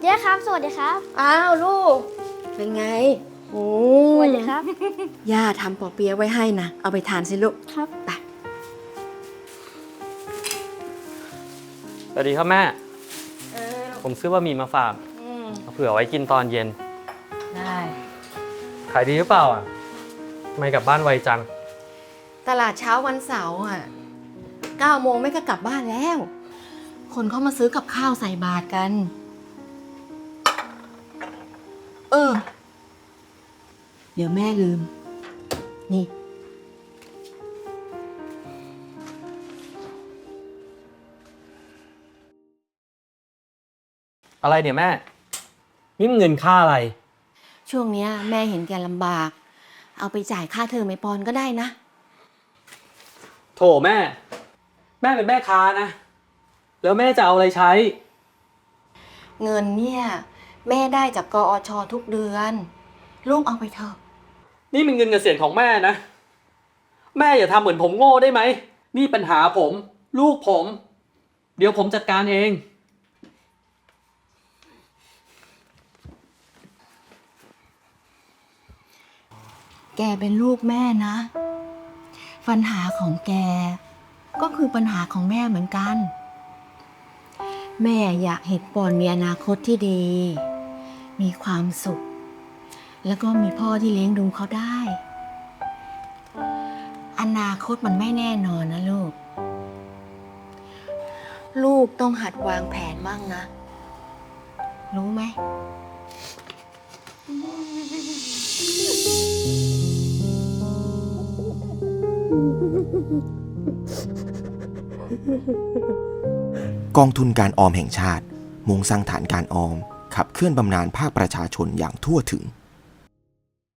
เจ๊ครับ สวัสดีครับ อ้าวลูก เป็นไง โอ้สวัสดีครับ ย่าทำปอเปี๊ยะไว้ให้นะ เอาไปทานสิลูก ครับ ไป สวัสดีครับแม่ เออผมซื้อบะหมี่มาฝากอืมเอาเผื่อไว้กินตอนเย็น ได้ ขายดีหรือเปล่าอะทำไม่กลับบ้านไวจัง ตลาดเช้าวันเสาร์อะเก้าโมงไม่ก็กลับบ้านแล้ว คนเขามาซื้อกับข้าวใส่บาตรกัน เออ เดี๋ยวแม่ลืม นี่ อะไรเนี่ยแม่ นี่มันเงินค่าอะไร ช่วงเนี้ยแม่เห็นแกลำบาก เอาไปจ่ายค่าเทอมไอปอนก็ได้นะ โถแม่ แม่เป็นแม่ค้านะ แล้วแม่จะเอาอะไรใช้ เงินเนี่ย แม่ได้จากกอชทุกเดือน ลูกเอาไปเถอะ นี่มันเงินเกษียณของแม่นะ แม่อย่าทำเหมือนผมโง่ได้ไหม นี่ปัญหาผม ลูกผม เดี๋ยวผมจัดการเอง แกเป็นลูกแม่นะ ปัญหาของแก ก็คือปัญหาของแม่เหมือนกัน แม่อยากเห็นปอนมีอนาคตที่ดี มีความสุข แล้วก็มีพ่อที่เลี้ยงดูเขาได้ อนาคตมันไม่แน่นอนนะลูก ลูกต้องหัดวางแผนบ้างนะ รู้ไหมกองทุนการออมแห่งชาติมุ่งสร้างฐานการออม ขับเคลื่อนบำนาญภาคประชาชนอย่างทั่วถึง